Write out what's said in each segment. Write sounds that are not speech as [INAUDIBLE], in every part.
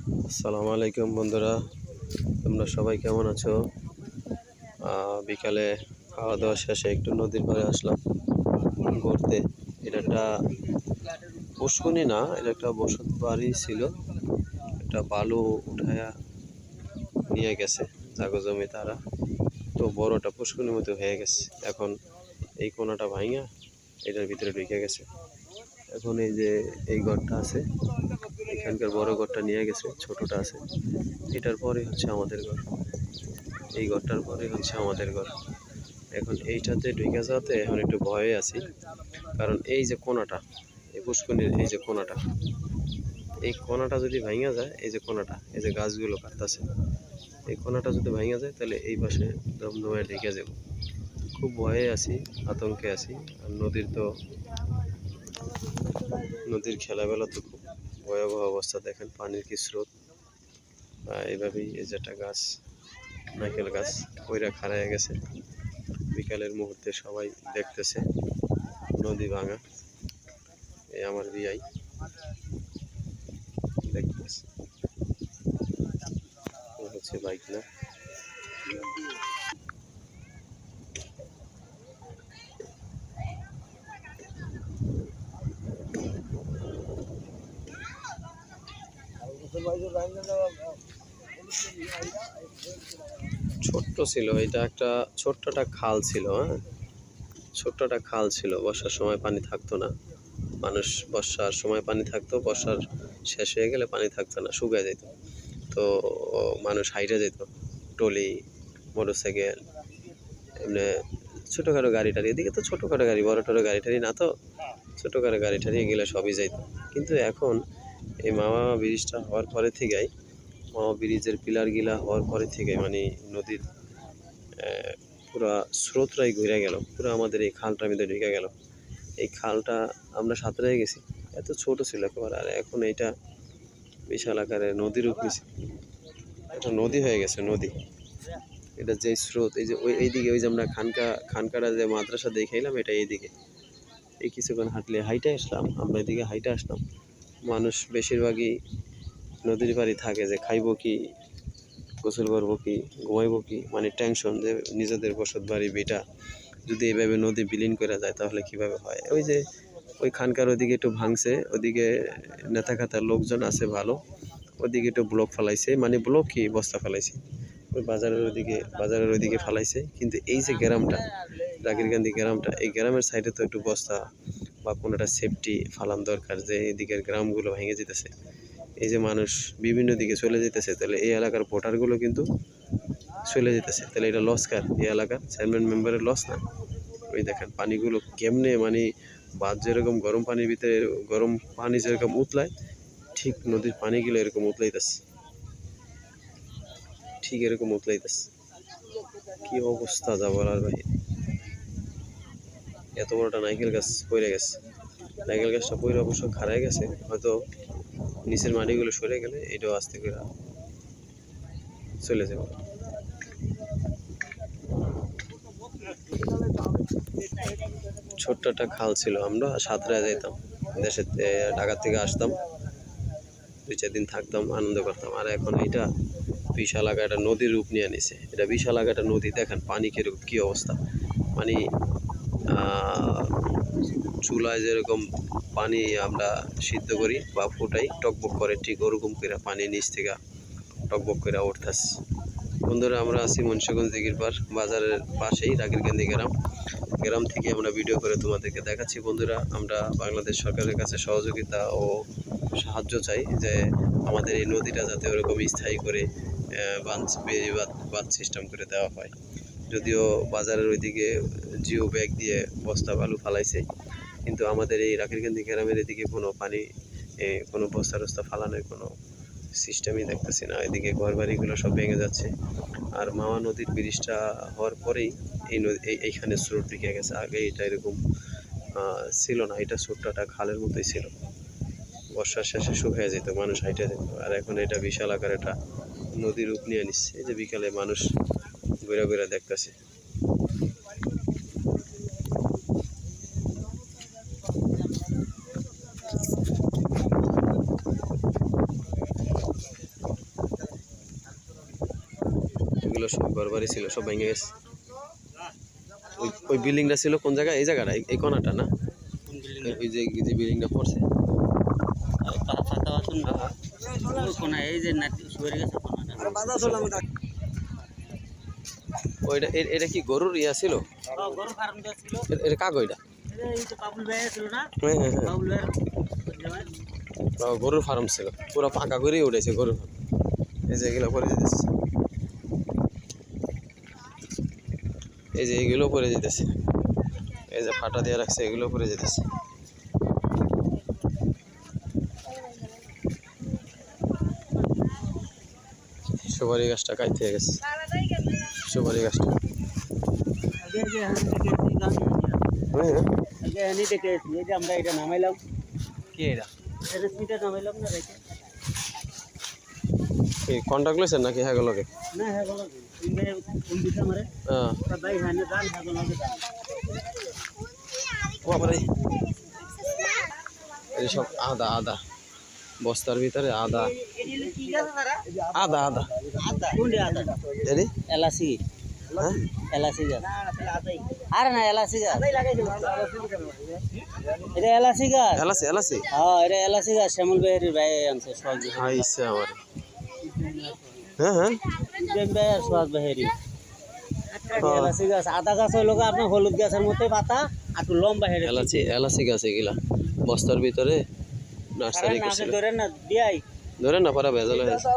আসসালামু আলাইকুম বন্ধুরা, তোমরা সবাই কেমন আছো? বিকালে খাওয়া দাওয়া শেষে একটু নদীর পাড়ে আসলাম ঘুরতে। এটা একটা পুষ্কুনি না, এটা একটা বসত বাড়ি ছিল। একটা বালু উঠায়া নিয়ে গেছে জাগো জমি তারা। তো বড়টা পুষ্কুনির মতো হয়ে গেছে। এখন এই কোনাটা ভাঙা এটার ভিতরে ঢুকে গেছে। এখন এই যে এই ঘরটা আছে এখানকার বড় ঘরটা নিয়ে গেছে, ছোটটা আছে। এটার পরে হচ্ছে আমাদের ঘর। এই ঘরটার পরে হচ্ছে আমাদের ঘর। এখন এইটাতে ঢুকে যাওয়াতে এখন একটু ভয়ে আছি। কারণ এই যে কোনাটা, এই পুষ্কনির এই যে কোনাটা, এই কোনাটা যদি ভাঙা যায়, এই যে কোনাটা, এই যে গাছগুলো কাটতেছে, এই কোনাটা যদি ভাঙা যায়, তাহলে এই পাশে দমদমায় ঢেকে যাব। খুব ভয়ে আছি, আতঙ্কে আছি। আর নদীর তো, নদীর খেলাবেলা তো ভয়াবহ অবস্থা। দেখেন পানির কি স্রোত। এইভাবেই এই যে একটা গাছ, নারকেল গাছ ওইরা খারায় গেছে। বিকালের মুহূর্তে সবাই দেখতেছে নদী ভাঙা। এই আমার বিয়াই দেখতেছে। হচ্ছে বাইক না? ছোট্ট ছিল, এটা একটা ছোট্ট একটা খাল ছিল হ্যাঁ? ছোট্ট একটা খাল ছিল, বর্ষার সময় পানি থাকতো না। মানুষ বর্ষার সময় পানি থাকতো, বর্ষার শেষ হয়ে গেলে পানি থাকতো না, শুকিয়ে যেত। তো মানুষ হাইটে যেত টলি মোটর সাইকেল এমনি ছোটোখাটো গাড়ি টাড়ি, এদিকে তো ছোটোখাটো গাড়ি, বড় টড়ো গাড়ি টাড়ি না তো? ছোটোখাটো গাড়ি টাড়ি এগুলো সবই যাইত। কিন্তু এখন এই মামা ব্রিজটা হওয়ার পরে থেকেই, মামা ব্রিজের পিলারগুলা হওয়ার পরে থেকে মানে নদীর পুরা স্রোতটাই ঘুরে গেল, পুরো আমাদের এই খালটার মধ্যে ঢুকে গেল। এই খালটা আমরা সাঁতরে গেছি, এত ছোট ছিল একেবারে, আর এখন এইটা বিশাল আকারে নদীর নিছে। এটা নদী হয়ে গেছে, নদী। এটা যে স্রোত, এই যে ওই এইদিকে ওই যে আমরা খানকা, খানকাটা যে মাদ্রাসা দেখে এলাম এটা এইদিকে। এই কিছুক্ষণ হাঁটলে হাইটে আসলাম, আমরা এদিকে হাইটে আসলাম। মানুষ বেশিরভাগই নদীর বাড়ি থাকে যে খাইবো কি, গোসল করব কি, ঘুমাইবো কি মানে টেনশন যে নিজেদের বসত বাড়ি, বেটা যদি এইভাবে নদী বিলীন করে যায় তাহলে কীভাবে হয়? ওই যে ওই খানকার ওদিকে একটু ভাঙছে, ওদিকে নেতা খাতার লোকজন আছে ভালো, ওদিকে একটু ব্লক ফেলাইছে মানে ব্লক কি, বস্তা ফেলাইছে। ওই বাজারের ওদিকে, বাজারের ওইদিকে ফেলাইছে, কিন্তু এই যে গ্রামটা জাকিরকান্দি গ্রামটা, এই গ্রামের সাইডে তো একটু বস্তা বা কোনো একটা সেফটি ফালান দরকার যে এদিকের গ্রামগুলো ভেঙে যেতেছে। এই যে মানুষ বিভিন্ন দিকে চলে যেতেছে, তাহলে এই এলাকার ভোটারগুলো কিন্তু চলে যেতেছে। তাহলে এটা লস কার? এই এলাকার চেয়ারম্যান মেম্বারের লস না? ওই দেখেন পানিগুলো কেমনে মানে বাদ যেরকম গরম পানির ভিতরে গরম পানি যেরকম উতলায়, ঠিক নদীর পানিগুলো এরকম উতলাইতেছে। ঠিক এরকম উতলাইতেছে। কি অবস্থা যা আর ভাই। এত বড়টা নাইকেল গাছ পড়ে গেছে। নাইকেল গাছটা পড়ে অবশ্য খারায় গেছে, হয়তো নিচের মাটিগুলো সরে গেলে এটাও আস্তে করে চলে যাবে। ছোট্ট একটা খাল ছিল, আমরা সাঁতরায় যেতাম দেশের থে- ঢাকা থেকে আসতাম, দুই চার দিন থাকতাম, আনন্দ করতাম। আর এখন এটা বিশাল আঁকা একটা নদীর রূপ নিয়ে নিছে এটা বিশাল আঁকা একটা নদী, দেখেন পানি কীরকম, কী অবস্থা। মানে চুলায় যেরকম পানি আমরা সিদ্ধ করি বা ফুটাই, টকবক করে ঠিক ওরকম করে পানি নিচ থেকে টকবক করে উঠতেছে। বন্ধুরা, আমরা আছি মুন্সিগঞ্জ দিঘির পার, বাজারের পাশেই রাগিরকান্দি গ্রাম। গ্রাম থেকে আমরা ভিডিও করে তোমাদেরকে দেখাচ্ছি। বন্ধুরা, আমরা বাংলাদেশ সরকারের কাছে সহযোগিতা ও সাহায্য চাই যে আমাদের এই নদীটা যাতে ওরকম স্থায়ী করে বাঁধ সিস্টেম করে দেওয়া হয়। যদিও বাজারের ওইদিকে জিও ব্যাগ দিয়ে বস্তা বালু ফালাইছে কিন্তু আমাদের এই রাকিরকান্দি গ্রামের এদিকে কোনো পানি কোনো বস্তা টস্তা ফালানোর কোনো সিস্টেমই দেখতেছি না। এদিকে ঘর বাড়িগুলো সব ভেঙে যাচ্ছে। আর মামা নদীর ব্রিজটা হওয়ার পরেই এই নদী, এই- এইখানে স্রোত ঢুকে গেছে। আগে এটা এরকম ছিল না। এটা ছোট্টটা খালের মতোই ছিল। বর্ষার শেষে শুকিয়ে যেত, মানুষ হাইটে যেত। আর এখন এটা বিশাল আকার একটা নদীর রূপ নিয়ে নিচ্ছে। এই যে বিকালে মানুষ ঘুরে ঘুরে দেখতেছে এগুলো সব ঘর বাড়ি ছিল সব ভেঙে গেছে। ওই ওই বিল্ডিংটা ছিল কোন জায়গায়? এই জায়গাটা এই- এই কোনাটা না? ওই- যে যে বিল্ডিংটা পড়ছে। ওইটা এটা কি গরুর ইয়া ছিল? এটা কাক ওইটা? গরুর ফার্ম ছিল। পুরো পাকা করেই উঠেছে গরুর ফার্ম। এই যে এগুলো পরে যেতেছে। এই যে এগুলো পরে যেতেছে। এই যে ফাটা দিয়ে রাখছে এগুলো পরে যেতেছে। সুপারি গাছটা কাইতে গেছে। সুপারি গাছটা। হ্যাঁ। আমরা এটা নামাইলাম কি এটা? নামাইলাম না কন্টাক্ট লইছেন নাকি হ্যাঁ গুলোকে না হ্যাঁ হ্যাঁ হ্যাঁ এই সব আদা আদা। বস্তার ভিতরে আদা। আদা আদা। এলাচি। হ্যাঁ? এলাচি গাছ। আরে না এলাচি গাছ। এটা এলাচি গাছ। এলাসি এলাসি হ্যাঁ এটা এলাচি গাছ। শ্যামল ভাইয়ের ভাই আনছে সব আইসে আমার। হ্যাঁ হ্যাঁ। প্রেম ভাই আর সোহাগ ভাইয়েরই এলাচি গাছ আদা গাছ হইল আপনার হলুদ গাছের মধ্যে পাতা আর একটু লম্বা হেরে এলাচি এলাচি গাছ এগুলা বস্তার ভিতরে নার্সারি নাকে করছিল ধরেন না দিয়াই। ধরে না পারা ভেজাল হয়েছে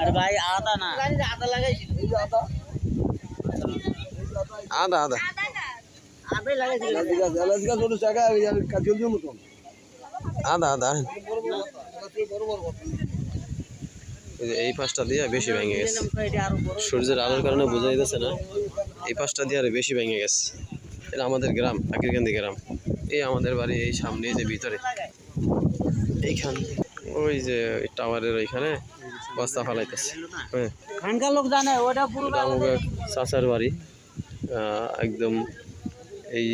আর ভাই আদা না। আদা লাগাইছিল আদা আদা আদাই লাগাইছিল আদা আদা। এই যে এই পাশটা দিয়ে বেশি ভেঙে গেছে। সূর্যের আলোর কারণে বোঝা যাচ্ছে না। এই পাশটা দিয়ে আরও বেশি ভেঙে গেছে। এটা আমাদের গ্রাম আকিরকান্দি গ্রাম। এই আমাদের বাড়ি এই সামনে যে ভিতরে। এইখান ওই যে টাওয়ারের ওইখানে বস্তা ফালাইতেছে। হ্যাঁ। চাচার বাড়ি। একদম এই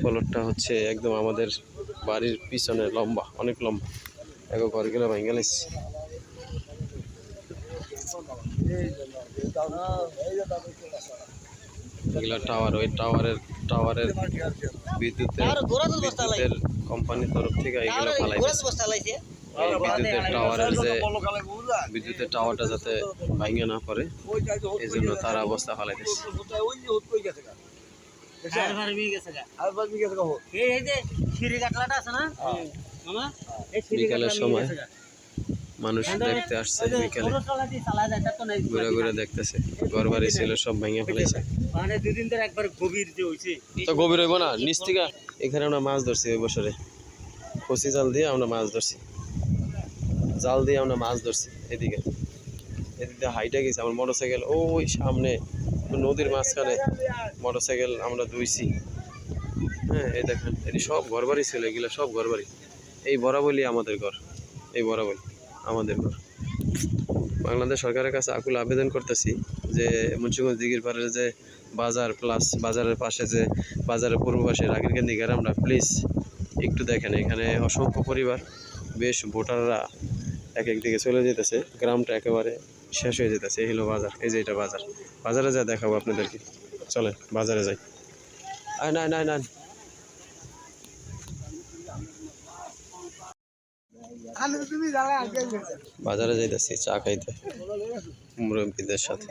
ফলকটা হচ্ছে একদম আমাদের বাড়ির পিছনে লম্বা অনেক লম্বা। এক ঘরগুলো ভেঙে গেলেছে এগুলো টাওয়ার ওই টাওয়ারের টাওয়ারের বিদ্যুতের বিদ্যুতের কোম্পানির তরফ থেকে এগুলো ফালাই গোড়া তো বস্তা লাইছে এই বিদ্যুতের টাওয়ারের যে বিদ্যুতের টাওয়ারটা যাতে ভাঙে না পড়ে এই জন্য তারা অবস্থা ফালাইতেছে আর ভারবি গেছে গা। এই এই যে সিঁড়ি কাটলাটা আছে না? মামা এই সিঁড়ি বিকালের সময়। মানুষ দেখতে আসছে বিকালে। ঘুরে ঘুরে দেখতেছে। ঘর বাড়ি ছিল সব ভেঙে ফেলেছে। মানে দুদিন ধরে একবার গভীর যে হইছে। তো গভীর হইব না নিচ থেকে এখানে আমরা মাছ ধরছি ওই বছরে। কচি জাল দিয়ে আমরা মাছ ধরছি। জাল দিয়ে আমরা মাছ ধরছি এদিকে। এদিকে হাইটে গেছি আমার মোটর সাইকেল ওই সামনে নদীর মাঝখানে মোটর সাইকেল আমরা ধুইছি। হ্যাঁ এই দেখেন এটি সব ঘর বাড়ি ছিল এগুলো সব ঘর বাড়ি এই বরাবলি আমাদের ঘর এই বরাবলি আমাদের ঘর বাংলাদেশ সরকারের কাছে আকুল আবেদন করতেছি যে মুন্সিগঞ্জ দিঘির পাড়ের যে বাজার প্লাস বাজারের পাশে যে বাজারের পূর্ব পাশে রাগিরকান্দি গ্রামটা প্লিজ একটু দেখেন, এখানে অসংখ্য পরিবার বেশ ভোটাররা এক এক দিকে চলে যেতেছে, গ্রামটা একেবারে শেষ হয়ে যেতেছে, এই হলো বাজার, এই যে এটা বাজার। বাজারে যা দেখাবো আপনাদেরকে। চলেন, বাজারে যাই। আয় না না না বাজারে যাইতেছি চা খাইতে মুরব্বীদের সাথে।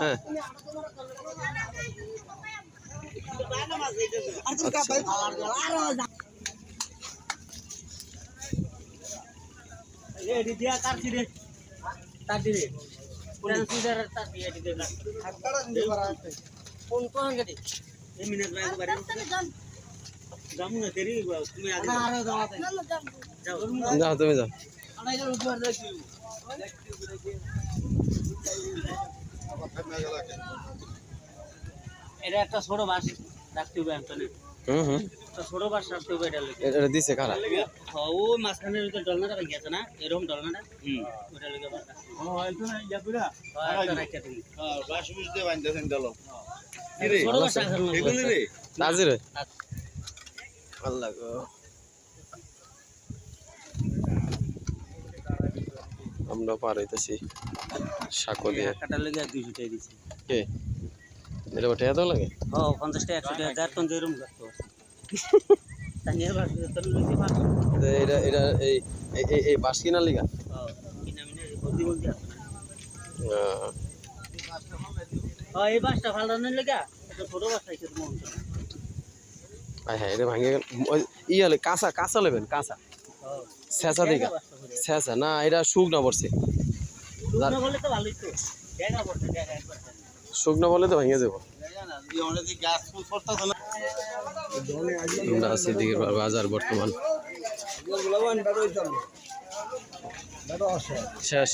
হ্যাঁ কোন কোন গেটি যাও। যাও। তুমি যাও। এটা একটা ছোট বাস রাখতে হবে এখানে হুম হুম। একটা ছোট বাস রাখতে হবে এটা এটা দিছে কারা? হ্যাঁ, ও মাঝখানের ভিতরে ডলনাটা আছে না? এরকম ডলনাটা? হুম। ওটা লেগে বাস হ্যাঁ তুমি ছোট বাস রাখার মতো। রে আল্লাহ গো। আমরা পার হইতেছি সাঁকো দিয়ে কাটার লেগে দুইশো টাকা দিচ্ছি কে? এটা বটে এত লাগে? ও পঞ্চাশ টাকা একশো টাকা যার পঞ্চাশ এরকম এই এই বাস কিনার লিগা? কিনা মিনা বলতে বলতে এই বাসটা লেগা ছোট বাসটা হ্যাঁ এটা ভাঙে গেল। ওই ইয়ে হলে কাঁচা কাঁচা নেবেন কাঁচা। ছেঁচা দিঘা ছেঁচা না এটা শুকনা পড়ছে। শুকনো বলে তো ভালোই তো। দেখা পড়ছে দেখা একবার শুকনা বলে তো ভেঙে যাব আমরা আছি দিঘির বাজার বর্তমান। শেষ।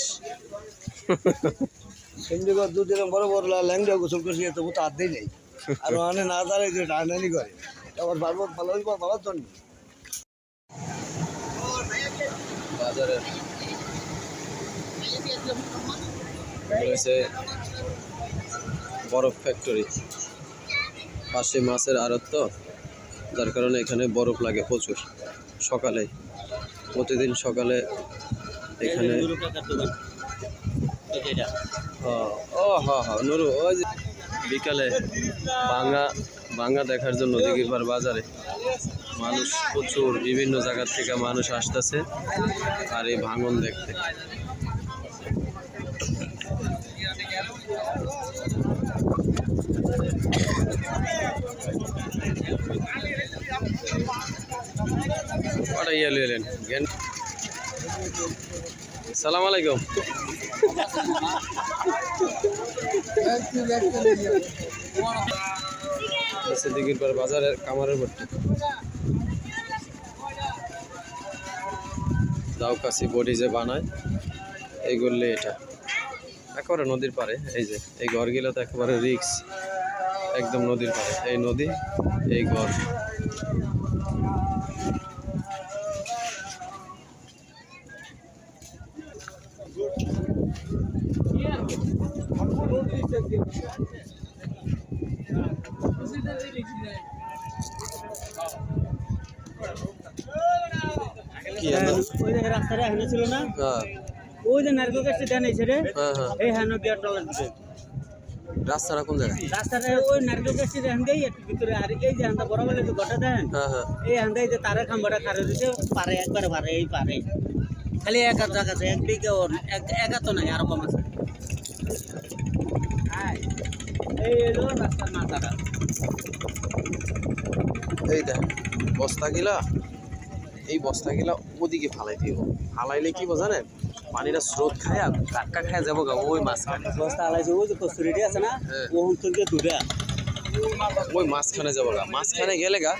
[LAUGHS] চণ্ডীগড় দু দিন বড় বড় ল্যাংডা গোসল করছি তবু তো আর্ধেই নেই। আর [LAUGHS] ওখানে না দাঁড়ায় যে টানানি করে। আবার ভালো ভালো ভালো জন্য। বাজারের রয়েছে বরফ ফ্যাক্টরি পাশে মাছের আড়ত তো যার কারণে এখানে বরফ লাগে প্রচুর। সকালে প্রতিদিন সকালে এখানে ও ওই যে বিকালে বাঙ্গা বাঙ্গা দেখার জন্য দিঘিরপার বাজারে মানুষ প্রচুর, বিভিন্ন জায়গা থেকে মানুষ আসতেছে আর এই ভাঙন দেখতে। ওটা ইয়ে সালাম আলাইকুম। বাজারের কামারের ভর্তি। দাও কাশি বডি যে বানায় এইগুলি এটা। একেবারে নদীর পারে এই যে, এই ঘরগুলো তো একেবারে রিক্স একদম নদীর পারে এই নদী, এই ঘর কি হলো? ওই এখানে ছিল না? হ্যাঁ। ওই যে নারকেল গাছটা দেন রে এই হ্যাঁ বিয়ার ডলার দিবে রাস্তাটা কোন জায়গায়? রাস্তাটা ওই নারকেল গাছটা দেন দেই একটু ভিতরে আর এই যে হান্দা বড় বলে যে গোটা দেন হ্যাঁ হ্যাঁ। এই হান্দা এই যে তারের খাম্বাটা খারে দিতে পারে একবারে পারে এই পারে। খালি এক হাত জায়গা আছে এক বিঘা ওর এক এক নাই আরও কম আছে। এই এলো রাস্তার মাথাটা। এই দেখ বস্তা গিলা এই বস্তা গিলা ওদিকে ফালাই দিব। ফালাইলে কি জানেন? পানিটা স্রোত খায় কাটকা খায় যাব গা ওই মাঝখানে। বস্তা আলাইছে ওই যে কস্তুরিটি আছে না হ্যাঁ। ও থেকে দুটা ওই মাঝখানে যাব গা মাঝখানে গেলে গা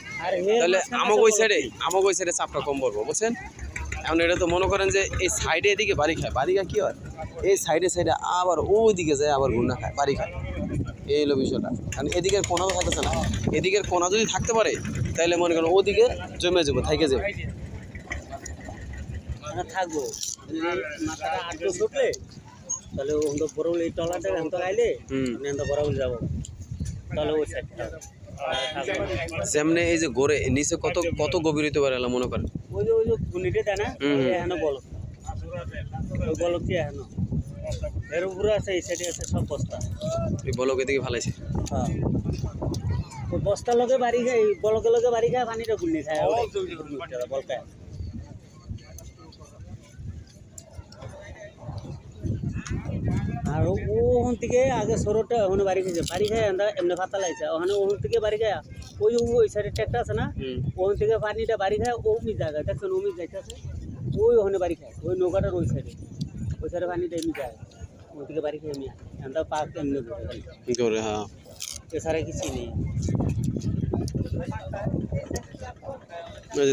তাহলে আমাকে ওই সাইডে? আমাকে ওই সাইডে চাপটা কম পড়ব বুঝছেন? এখন এটা তো মনে করেন যে এই সাইডে এদিকে বাড়ি খায় বাড়ি খায় কি হয়? এই সাইডে সাইডে আবার ওই দিকে যায় আবার গুন্না খায় বাড়ি খায়। এই হলো বিষয়টা। কারণ এদিকের কোনাও থাকতেছে না। এদিকের কোনা যদি থাকতে পারে তাহলে মনে করেন ওদিকে জমে যাব থাইকে যাব। থাকব। মাথাটা আটকে ছুটলে তাহলে ওখান তো বড় এই টলাটা এখান তো আইলে তো বড় যাব। তাহলে ওই সাইডটা যেমনি এই যে গড়ে নিচে কত কত গভীর হইতে পারে মনে করেন? ওই যে ওই যে গুনিটে দেয় না। এখানে বলো বলো কি এখানে। এর উপরে আছে এই সাইডে আছে সব বস্তা। এই বলক এদিকে ফালাইছে। হ্যাঁ। ওই বস্তার লগে বাড়ি খায় এই বলকের লগে বাড়ি খায় পানিটা গুলি খায়। বলকায় আর ওখান থেকে আগে সরোটা ওখানে বাড়ি খেয়েছে বাড়ি খায় আমরা এমনি ভাতা লাগছে ওখানে ওখান থেকে বাড়ি খায় ওই ওই সাইডে ট্যাক্টর আছে না ওখান থেকে পানিটা বাড়ি খায় ওমি জায়গা দেখছেন ওমি যাইতেছে ওই ওখানে বাড়ি খায় ওই নৌকাটার ওই সাইডে ওই সাইডে পানিটা এমনি যায় ওই থেকে বাড়ি খেয়ে এমনি আমরা পার্ক এমনি করে হ্যাঁ এছাড়া কিছুই নেই।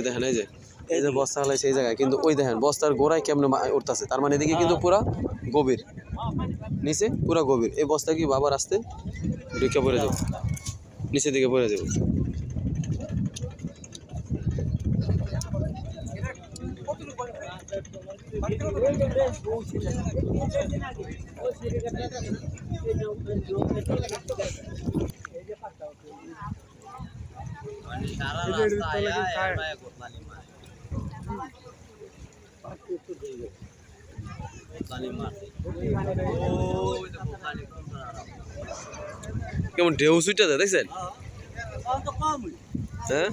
দেখেন, এই যে এই যে বস্তা হলে সেই জায়গায়। কিন্তু ওই দেখেন, বস্তার গোড়ায় কেমন উঠতেছে? তার মানে এদিকে কিন্তু পুরা গভীর। নিচে পুরা গভীর। এই বস্তা কি বাবার আসতে ঢুকে পড়ে যাব? নিচের দিকে পড়ে যাব। কেমন ঢেউ সুইটা দেয় দেখছেন? হ্যাঁ?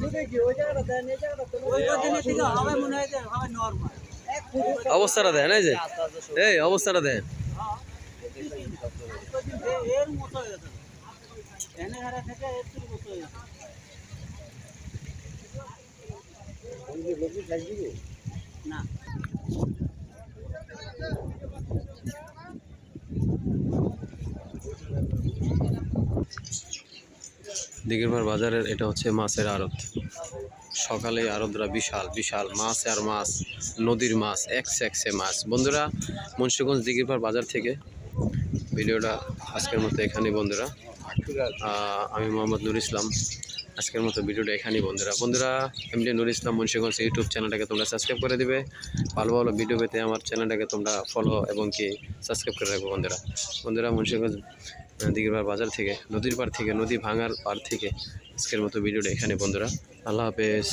অবস্থাটা দেন, এই যে। এই, অবস্থাটা দেন। এর মতো হয়ে গেছে। এনে হারা থেকে এর মতো হয়ে গেছে। না। বাজারের এটা হচ্ছে মাছের আড়ত। সকালে আড়তরা বিশাল বিশাল মাছ আর মাছ, নদীর মাছ, একসে একসে মাছ। বন্ধুরা, মুন্সিগঞ্জ দিঘিরপাড় বাজার থেকে ভিডিওটা আজকের মতো এখানেই বন্ধুরা। আমি মোহাম্মদ নুর ইসলাম। আজকের মতো ভিডিওটা এখানেই, বন্ধুরা। বন্ধুরা M D Nur Islam Munshiganj YouTube চ্যানেলটাকে তোমরা সাবস্ক্রাইব করে দিবে। ভালো ভালো ভিডিও পেতে আমার চ্যানেলটাকে তোমরা ফলো এবং কি সাবস্ক্রাইব করে রাখব, বন্ধুরা। বন্ধুরা, মুন্সিগঞ্জ দিগিরবার বাজার থেকে, নদীর পার থেকে, নদী ভাঙার পার থেকে আজকের মতো ভিডিওটা এখানে বন্ধুরা। আল্লাহ হাফেজ।